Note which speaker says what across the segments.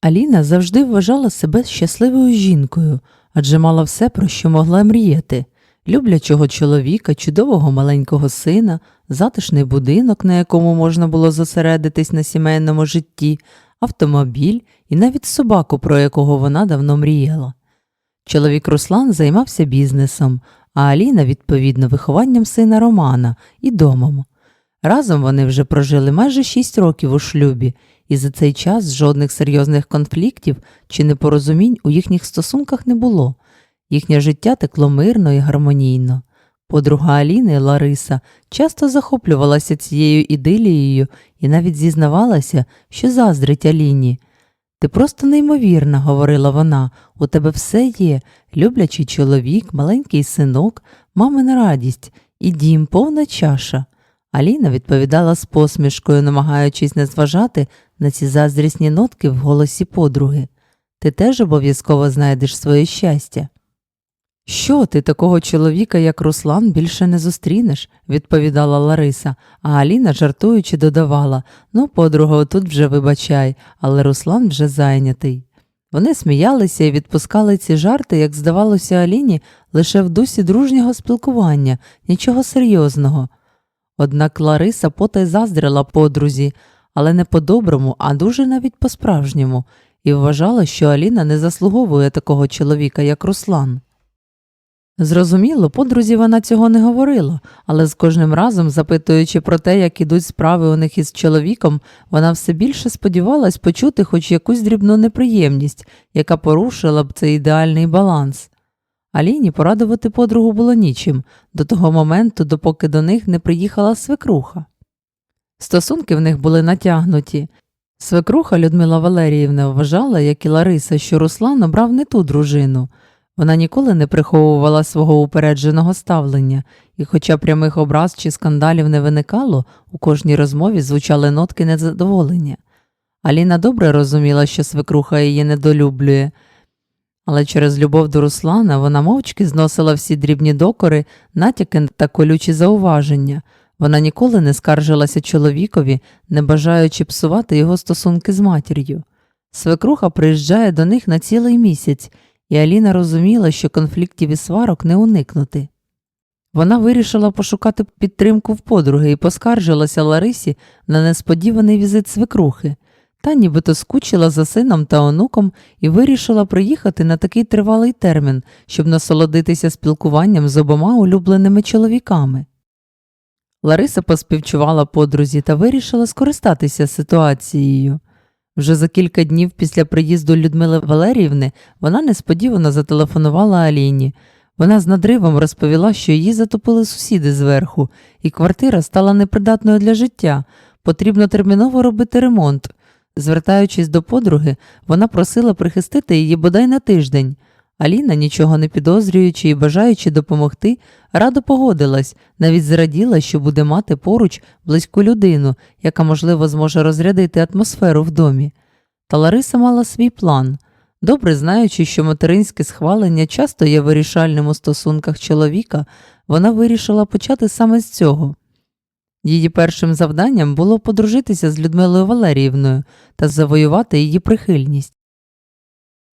Speaker 1: Аліна завжди вважала себе щасливою жінкою, адже мала все, про що могла мріяти люблячого чоловіка, чудового маленького сина, затишний будинок, на якому можна було зосередитись на сімейному житті, автомобіль і навіть собаку, про якого вона давно мріяла. Чоловік Руслан займався бізнесом, а Аліна, відповідно, вихованням сина Романа і домом. Разом вони вже прожили майже шість років у шлюбі, і за цей час жодних серйозних конфліктів чи непорозумінь у їхніх стосунках не було. Їхнє життя текло мирно і гармонійно. Подруга Аліни Лариса часто захоплювалася цією ідилією і навіть зізнавалася, що заздрить Аліні. Ти просто неймовірна, говорила вона, у тебе все є люблячий чоловік, маленький синок, мамина радість і дім, повна чаша. Аліна відповідала з посмішкою, намагаючись не зважати на ці заздрісні нотки в голосі подруги. Ти теж обов'язково знайдеш своє щастя. Що ти такого чоловіка, як Руслан, більше не зустрінеш, відповідала Лариса, а Аліна, жартуючи, додавала Ну, подруга, тут вже вибачай, але Руслан вже зайнятий. Вони сміялися і відпускали ці жарти, як здавалося Аліні, лише в дусі дружнього спілкування, нічого серйозного. Однак Лариса потай заздрила подрузі, але не по-доброму, а дуже навіть по-справжньому, і вважала, що Аліна не заслуговує такого чоловіка, як Руслан. Зрозуміло, подрузі вона цього не говорила, але з кожним разом, запитуючи про те, як ідуть справи у них із чоловіком, вона все більше сподівалась почути хоч якусь дрібну неприємність, яка порушила б цей ідеальний баланс. Аліні порадувати подругу було нічим до того моменту, допоки до них не приїхала свекруха. Стосунки в них були натягнуті. Свекруха Людмила Валеріївна вважала, як і Лариса, що Руслан обрав не ту дружину. Вона ніколи не приховувала свого упередженого ставлення, і, хоча прямих образ чи скандалів не виникало, у кожній розмові звучали нотки незадоволення. Аліна добре розуміла, що свекруха її недолюблює, але через любов до Руслана вона мовчки зносила всі дрібні докори, натяки та колючі зауваження. Вона ніколи не скаржилася чоловікові, не бажаючи псувати його стосунки з матір'ю. Свекруха приїжджає до них на цілий місяць, і Аліна розуміла, що конфліктів і сварок не уникнути. Вона вирішила пошукати підтримку в подруги і поскаржилася Ларисі на несподіваний візит свекрухи. Та нібито скучила за сином та онуком і вирішила приїхати на такий тривалий термін, щоб насолодитися спілкуванням з обома улюбленими чоловіками. Лариса поспівчувала подрузі та вирішила скористатися ситуацією. Вже за кілька днів після приїзду Людмили Валеріївни вона несподівано зателефонувала Аліні. Вона з надривом розповіла, що її затопили сусіди зверху, і квартира стала непридатною для життя. Потрібно терміново робити ремонт. Звертаючись до подруги, вона просила прихистити її бодай на тиждень. Аліна, нічого не підозрюючи і бажаючи допомогти, радо погодилась, навіть зраділа, що буде мати поруч близьку людину, яка, можливо, зможе розрядити атмосферу в домі. Та Лариса мала свій план. Добре знаючи, що материнське схвалення часто є вирішальним у стосунках чоловіка, вона вирішила почати саме з цього. Її першим завданням було подружитися з Людмилою Валеріївною та завоювати її прихильність.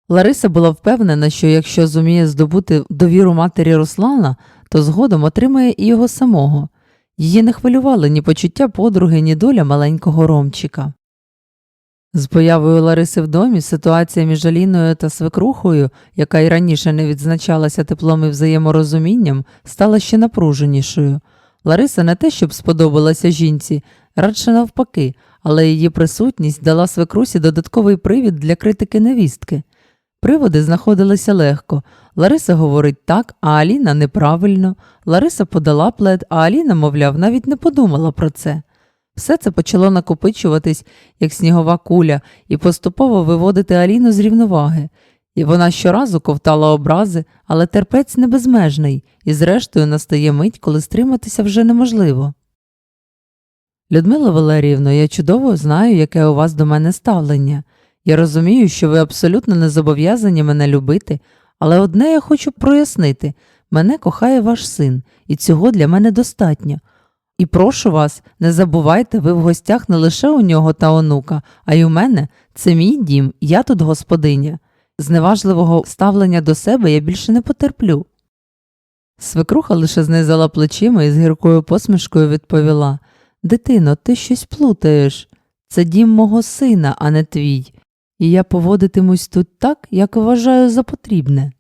Speaker 1: Лариса була впевнена, що якщо зуміє здобути довіру матері Руслана, то згодом отримає і його самого. Її не хвилювали ні почуття подруги, ні доля маленького Ромчика. З появою Лариси в домі ситуація між Аліною та свекрухою, яка й раніше не відзначалася теплом і взаєморозумінням, стала ще напруженішою. Лариса не те, щоб сподобалася жінці, радше навпаки, але її присутність дала свекрусі додатковий привід для критики невістки. Приводи знаходилися легко. Лариса говорить так, а Аліна неправильно. Лариса подала плед, а Аліна, мовляв, навіть не подумала про це. Все це почало накопичуватись, як снігова куля, і поступово виводити Аліну з рівноваги. І вона щоразу ковтала образи, але терпець не безмежний, і зрештою настає мить, коли стриматися вже неможливо. Людмила Валеріївна, я чудово знаю, яке у вас до мене ставлення. Я розумію, що ви абсолютно не зобов'язані мене любити, але одне я хочу прояснити мене кохає ваш син, і цього для мене достатньо. І прошу вас, не забувайте, ви в гостях не лише у нього та онука, а й у мене це мій дім, я тут господиня. Зневажливого ставлення до себе я більше не потерплю. Свекруха лише знизала плечима і з гіркою посмішкою відповіла Дитино, ти щось плутаєш. Це дім мого сина, а не твій, і я поводитимусь тут так, як вважаю за потрібне.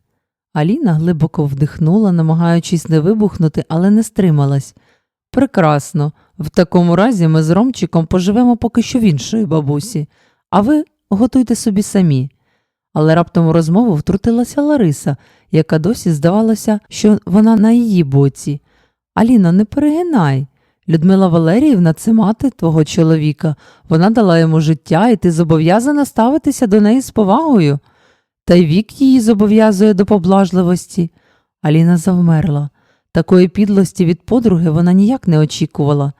Speaker 1: Аліна глибоко вдихнула, намагаючись не вибухнути, але не стрималась. Прекрасно. В такому разі ми з Ромчиком поживемо поки що в іншої бабусі, а ви готуйте собі самі. Але раптом у розмову втрутилася Лариса, яка досі здавалося, що вона на її боці. Аліно, не перегинай. Людмила Валеріївна це мати твого чоловіка. Вона дала йому життя, і ти зобов'язана ставитися до неї з повагою. Та й вік її зобов'язує до поблажливості. Аліна завмерла. Такої підлості від подруги вона ніяк не очікувала.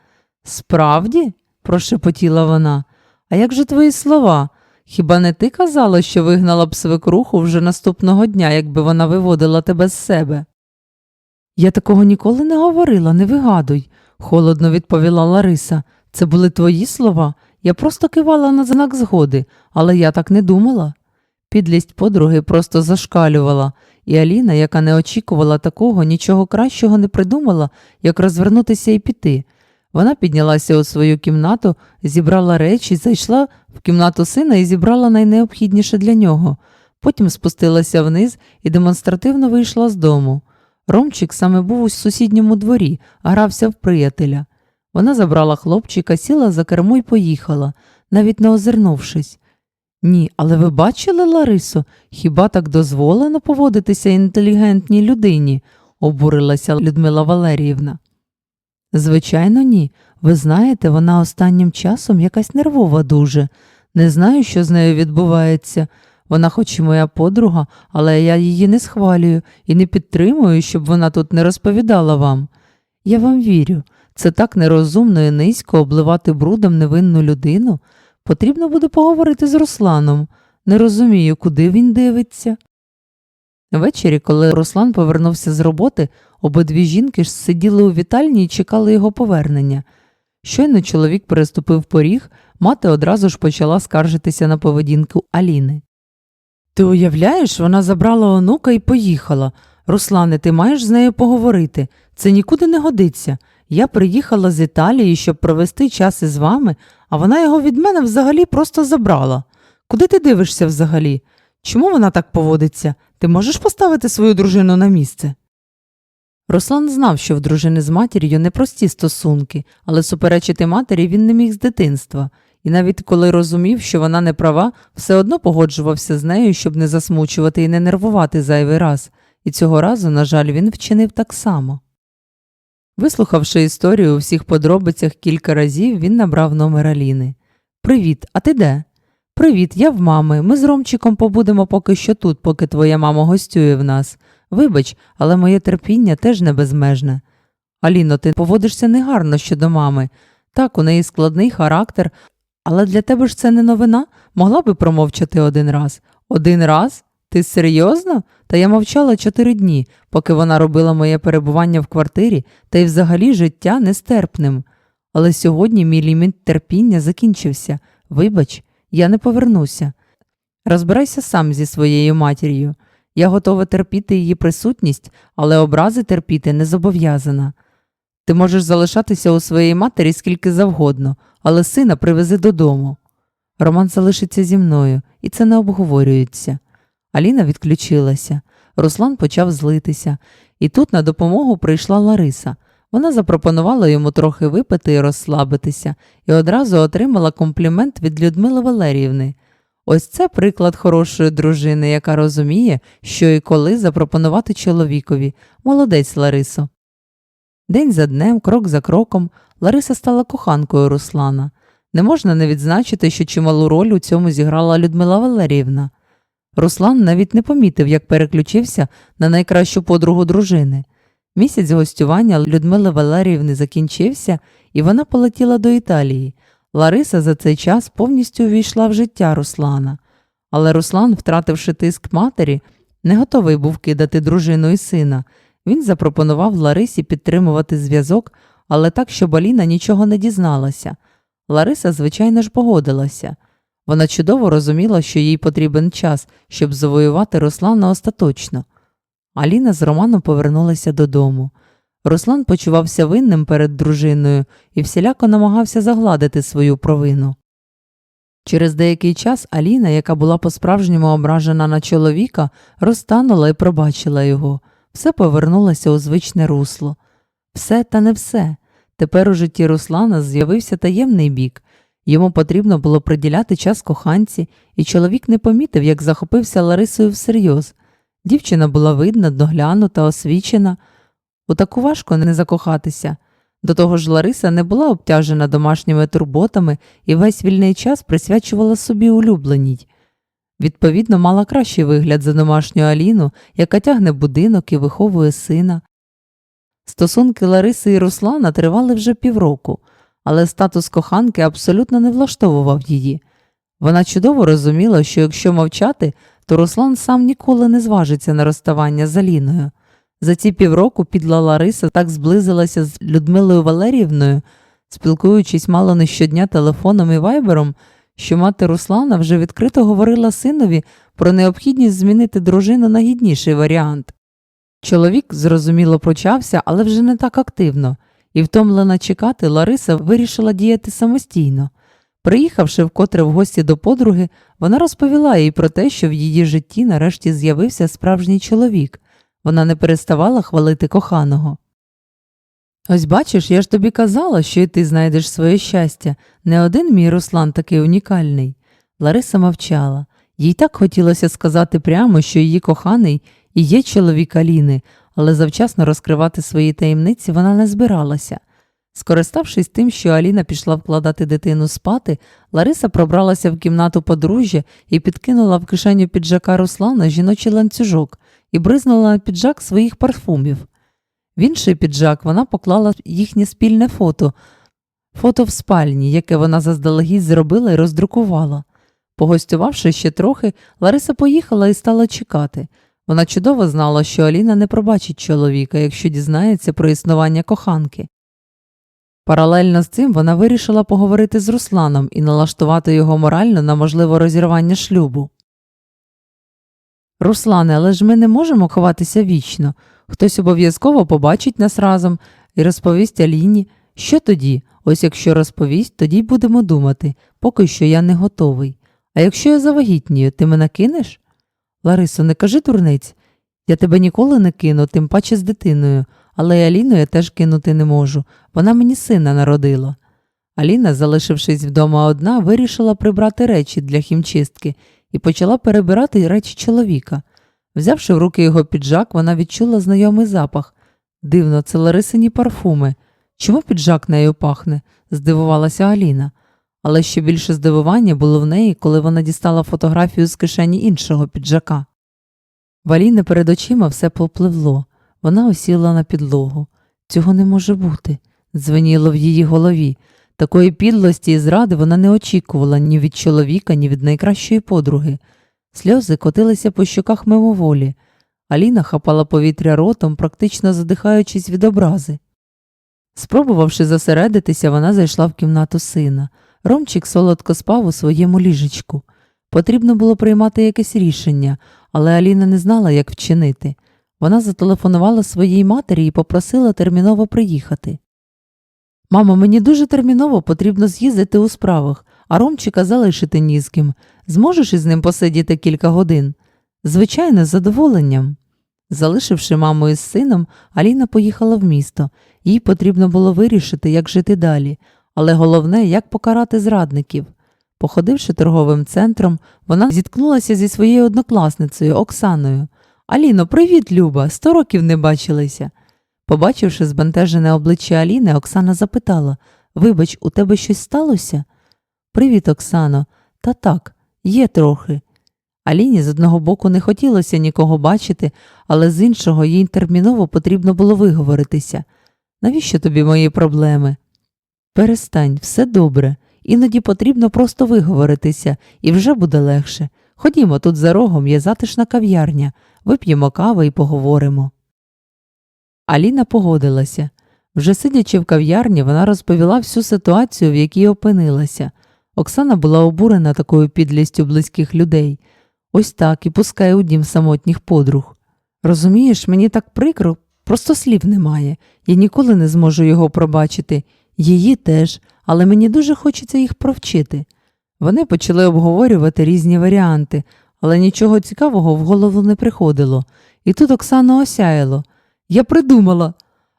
Speaker 1: Справді? прошепотіла вона. А як же твої слова? Хіба не ти казала, що вигнала б свекруху вже наступного дня, якби вона виводила тебе з себе? Я такого ніколи не говорила, не вигадуй, холодно відповіла Лариса. Це були твої слова. Я просто кивала на знак згоди, але я так не думала. Підлість подруги просто зашкалювала, і Аліна, яка не очікувала такого, нічого кращого не придумала, як розвернутися і піти. Вона піднялася у свою кімнату, зібрала речі, зайшла в кімнату сина і зібрала найнеобхідніше для нього. Потім спустилася вниз і демонстративно вийшла з дому. Ромчик саме був у сусідньому дворі, грався в приятеля. Вона забрала хлопчика, сіла за кермо і поїхала, навіть не озирнувшись. Ні, але ви бачили, Ларисо, хіба так дозволено поводитися інтелігентній людині? обурилася Людмила Валеріївна. Звичайно, ні. Ви знаєте, вона останнім часом якась нервова дуже. Не знаю, що з нею відбувається. Вона, хоч і моя подруга, але я її не схвалюю і не підтримую, щоб вона тут не розповідала вам. Я вам вірю, це так нерозумно і низько обливати брудом невинну людину. Потрібно буде поговорити з Русланом. Не розумію, куди він дивиться. Ввечері, коли Руслан повернувся з роботи, обидві жінки ж сиділи у вітальні і чекали його повернення. Щойно чоловік переступив поріг, мати одразу ж почала скаржитися на поведінку Аліни. Ти уявляєш, вона забрала онука і поїхала. Руслане, ти маєш з нею поговорити. Це нікуди не годиться. Я приїхала з Італії, щоб провести час із вами, а вона його від мене взагалі просто забрала. Куди ти дивишся взагалі? Чому вона так поводиться? Ти можеш поставити свою дружину на місце? Руслан знав, що в дружини з матір'ю непрості стосунки, але суперечити матері він не міг з дитинства, і навіть коли розумів, що вона не права, все одно погоджувався з нею, щоб не засмучувати і не нервувати зайвий раз, і цього разу, на жаль, він вчинив так само. Вислухавши історію у всіх подробицях кілька разів, він набрав номер Аліни. Привіт, а ти де? Привіт, я в мами. Ми з Ромчиком побудемо поки що тут, поки твоя мама гостює в нас. Вибач, але моє терпіння теж не безмежне. Аліно, ти поводишся негарно щодо мами. Так, у неї складний характер, але для тебе ж це не новина, могла би промовчати один раз. Один раз? Ти серйозно? Та я мовчала чотири дні, поки вона робила моє перебування в квартирі та й взагалі життя нестерпним. Але сьогодні мій ліміт терпіння закінчився. Вибач, я не повернуся. Розбирайся сам зі своєю матір'ю. Я готова терпіти її присутність, але образи терпіти не зобов'язана. Ти можеш залишатися у своїй матері скільки завгодно, але сина привези додому. Роман залишиться зі мною, і це не обговорюється. Аліна відключилася. Руслан почав злитися, і тут на допомогу прийшла Лариса. Вона запропонувала йому трохи випити і розслабитися, і одразу отримала комплімент від Людмили Валеріївни. Ось це приклад хорошої дружини, яка розуміє, що і коли запропонувати чоловікові. Молодець Ларисо. День за днем, крок за кроком, Лариса стала коханкою Руслана. Не можна не відзначити, що чималу роль у цьому зіграла Людмила Валеріївна. Руслан навіть не помітив, як переключився на найкращу подругу дружини. Місяць гостювання Людмили Валеріївни закінчився, і вона полетіла до Італії. Лариса за цей час повністю увійшла в життя Руслана. Але Руслан, втративши тиск матері, не готовий був кидати дружину і сина. Він запропонував Ларисі підтримувати зв'язок, але так, щоб Аліна нічого не дізналася. Лариса, звичайно ж, погодилася. Вона чудово розуміла, що їй потрібен час, щоб завоювати Руслана остаточно. Аліна з Романом повернулася додому. Руслан почувався винним перед дружиною і всіляко намагався загладити свою провину. Через деякий час Аліна, яка була по-справжньому ображена на чоловіка, розтанула і пробачила його. Все повернулося у звичне русло. Все та не все. Тепер у житті Руслана з'явився таємний бік. Йому потрібно було приділяти час коханці, і чоловік не помітив, як захопився Ларисою всерйоз. Дівчина була видна, доглянута, освічена. У таку важко не закохатися. До того ж, Лариса не була обтяжена домашніми турботами і весь вільний час присвячувала собі улюбленій. Відповідно, мала кращий вигляд за домашню Аліну, яка тягне будинок і виховує сина. Стосунки Лариси і Руслана тривали вже півроку, але статус коханки абсолютно не влаштовував її. Вона чудово розуміла, що якщо мовчати, то Руслан сам ніколи не зважиться на розставання з Аліною. За ці півроку підла Лариса так зблизилася з Людмилою Валеріївною, спілкуючись мало не щодня телефоном і вайбером, що мати Руслана вже відкрито говорила синові про необхідність змінити дружину на гідніший варіант. Чоловік, зрозуміло, почався, але вже не так активно, і, втомлена чекати, Лариса вирішила діяти самостійно. Приїхавши вкотре в гості до подруги, вона розповіла їй про те, що в її житті нарешті з'явився справжній чоловік. Вона не переставала хвалити коханого. Ось бачиш, я ж тобі казала, що і ти знайдеш своє щастя. Не один мій Руслан такий унікальний. Лариса мовчала. Їй так хотілося сказати прямо, що її коханий і є чоловік Аліни, але завчасно розкривати свої таємниці вона не збиралася. Скориставшись тим, що Аліна пішла вкладати дитину спати, Лариса пробралася в кімнату подружжя і підкинула в кишеню піджака Руслана жіночий ланцюжок і бризнула на піджак своїх парфумів. В інший піджак вона поклала їхнє спільне фото, фото в спальні, яке вона заздалегідь зробила і роздрукувала. Погостювавши ще трохи, Лариса поїхала і стала чекати. Вона чудово знала, що Аліна не пробачить чоловіка, якщо дізнається про існування коханки. Паралельно з цим вона вирішила поговорити з Русланом і налаштувати його морально на можливе розірвання шлюбу. Руслане, але ж ми не можемо ховатися вічно. Хтось обов'язково побачить нас разом і розповість Аліні. Що тоді? Ось якщо розповість, тоді й будемо думати, поки що я не готовий. А якщо я завагітнію, ти мене кинеш? Ларисо, не кажи дурниць. Я тебе ніколи не кину, тим паче з дитиною, але й Аліну я теж кинути не можу. Вона мені сина народила. Аліна, залишившись вдома одна, вирішила прибрати речі для хімчистки і почала перебирати речі чоловіка. Взявши в руки його піджак, вона відчула знайомий запах. Дивно, це Ларисині парфуми. Чому піджак нею пахне? здивувалася Аліна. Але ще більше здивування було в неї, коли вона дістала фотографію з кишені іншого піджака. В Аліни перед очима все попливло. Вона осіла на підлогу. Цього не може бути, дзвеніло в її голові. Такої підлості і зради вона не очікувала ні від чоловіка, ні від найкращої подруги. Сльози котилися по щоках мимоволі. Аліна хапала повітря ротом, практично задихаючись від образи. Спробувавши зосередитися, вона зайшла в кімнату сина. Ромчик солодко спав у своєму ліжечку. Потрібно було приймати якесь рішення, але Аліна не знала, як вчинити. Вона зателефонувала своїй матері і попросила терміново приїхати. Мамо, мені дуже терміново потрібно з'їздити у справах, а Ромчика залишити ні з ким. Зможеш із ним посидіти кілька годин? Звичайно, з задоволенням. Залишивши маму із сином, Аліна поїхала в місто. Їй потрібно було вирішити, як жити далі, але головне, як покарати зрадників. Походивши торговим центром, вона зіткнулася зі своєю однокласницею Оксаною. Аліно, привіт, Люба, сто років не бачилися. Побачивши збентежене обличчя Аліни, Оксана запитала Вибач, у тебе щось сталося? Привіт, Оксано. Та так, є трохи. Аліні з одного боку не хотілося нікого бачити, але з іншого їй терміново потрібно було виговоритися. Навіщо тобі мої проблеми? Перестань, все добре. Іноді потрібно просто виговоритися, і вже буде легше. Ходімо, тут за рогом є затишна кав'ярня, вип'ємо кави і поговоримо. Аліна погодилася. Вже сидячи в кав'ярні, вона розповіла всю ситуацію, в якій опинилася. Оксана була обурена такою підлістю близьких людей. Ось так і пускає у дім самотніх подруг. Розумієш, мені так прикро, просто слів немає. Я ніколи не зможу його пробачити. Її теж, але мені дуже хочеться їх провчити. Вони почали обговорювати різні варіанти, але нічого цікавого в голову не приходило. І тут Оксану осяяло. Я придумала.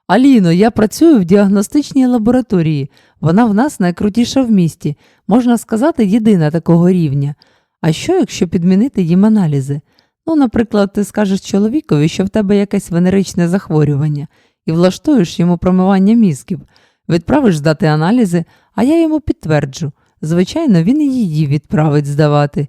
Speaker 1: Аліно, я працюю в діагностичній лабораторії. Вона в нас найкрутіша в місті, можна сказати, єдина такого рівня. А що, якщо підмінити їм аналізи? Ну, наприклад, ти скажеш чоловікові, що в тебе якесь венеричне захворювання, і влаштуєш йому промивання мізків, відправиш здати аналізи, а я йому підтверджу. Звичайно, він і її відправить здавати.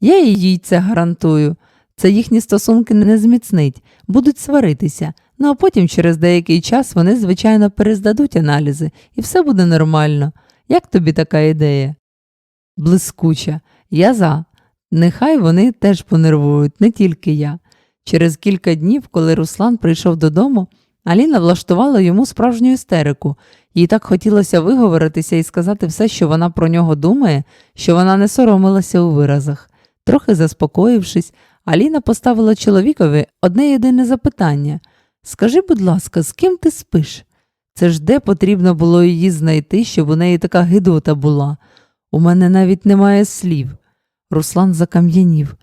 Speaker 1: Я і їй це гарантую. Це їхні стосунки не зміцнить, будуть сваритися. Ну а потім через деякий час вони, звичайно, перездадуть аналізи, і все буде нормально. Як тобі така ідея? Блискуча. Я за. Нехай вони теж понервують, не тільки я. Через кілька днів, коли Руслан прийшов додому, Аліна влаштувала йому справжню істерику. Їй так хотілося виговоритися і сказати все, що вона про нього думає, що вона не соромилася у виразах. Трохи заспокоївшись, Аліна поставила чоловікові одне єдине запитання Скажи, будь ласка, з ким ти спиш? Це ж де потрібно було її знайти, щоб у неї така гидота була. У мене навіть немає слів. Руслан закам'янів.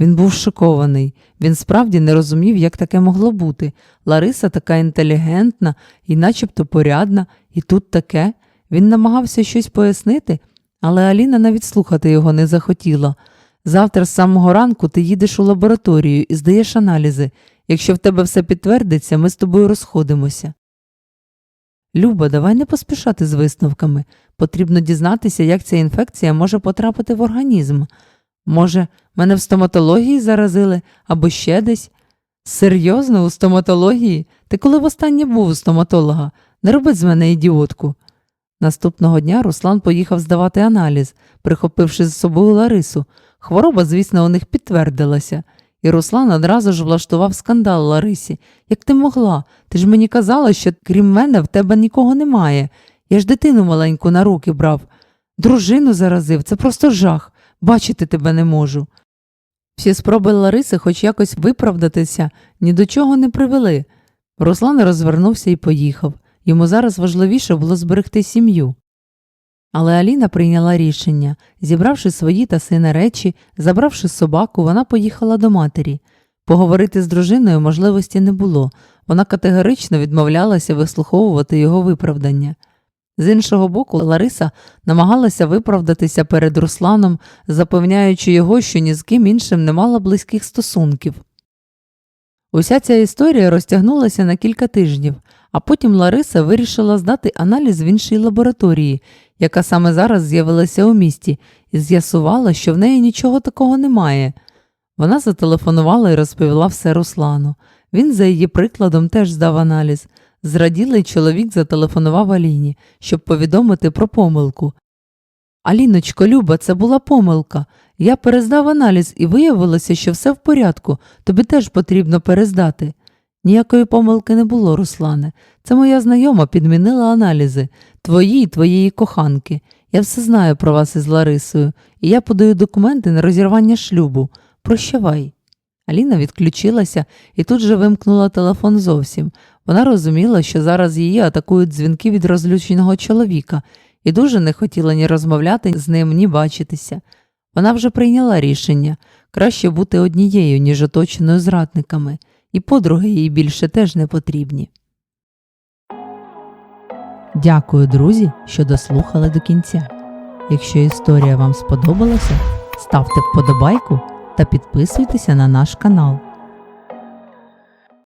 Speaker 1: Він був шокований. Він справді не розумів, як таке могло бути. Лариса така інтелігентна і начебто порядна, і тут таке. Він намагався щось пояснити, але Аліна навіть слухати його не захотіла. Завтра з самого ранку ти їдеш у лабораторію і здаєш аналізи. Якщо в тебе все підтвердиться, ми з тобою розходимося. Люба, давай не поспішати з висновками. Потрібно дізнатися, як ця інфекція може потрапити в організм. Може, мене в стоматології заразили або ще десь? Серйозно, у стоматології? Ти коли востаннє був у стоматолога? Не роби з мене ідіотку. Наступного дня Руслан поїхав здавати аналіз, прихопивши з собою Ларису. Хвороба, звісно, у них підтвердилася. І Руслан одразу ж влаштував скандал Ларисі. Як ти могла? Ти ж мені казала, що крім мене в тебе нікого немає. Я ж дитину маленьку на руки брав. Дружину заразив, це просто жах. Бачити тебе не можу. Всі спроби Лариси хоч якось виправдатися ні до чого не привели. Руслан розвернувся і поїхав. Йому зараз важливіше було зберегти сім'ю. Але Аліна прийняла рішення. Зібравши свої та сина речі, забравши собаку, вона поїхала до матері. Поговорити з дружиною можливості не було. Вона категорично відмовлялася вислуховувати його виправдання. З іншого боку, Лариса намагалася виправдатися перед Русланом, запевняючи його, що ні з ким іншим не мала близьких стосунків. Уся ця історія розтягнулася на кілька тижнів, а потім Лариса вирішила здати аналіз в іншій лабораторії, яка саме зараз з'явилася у місті, і з'ясувала, що в неї нічого такого немає. Вона зателефонувала і розповіла все Руслану. Він, за її прикладом, теж здав аналіз. Зраділий чоловік зателефонував Аліні, щоб повідомити про помилку. Аліночко, Люба, це була помилка. Я перездав аналіз і виявилося, що все в порядку, тобі теж потрібно перездати. Ніякої помилки не було, Руслане. Це моя знайома підмінила аналізи твої і твоєї коханки. Я все знаю про вас із Ларисою, і я подаю документи на розірвання шлюбу. Прощавай. Аліна відключилася і тут же вимкнула телефон зовсім. Вона розуміла, що зараз її атакують дзвінки від розлюченого чоловіка, і дуже не хотіла ні розмовляти з ним, ні бачитися. Вона вже прийняла рішення краще бути однією, ніж оточеною зрадниками, і подруги їй більше теж не потрібні. Дякую, друзі, що дослухали до кінця. Якщо історія вам сподобалася, ставте вподобайку та підписуйтеся на наш канал.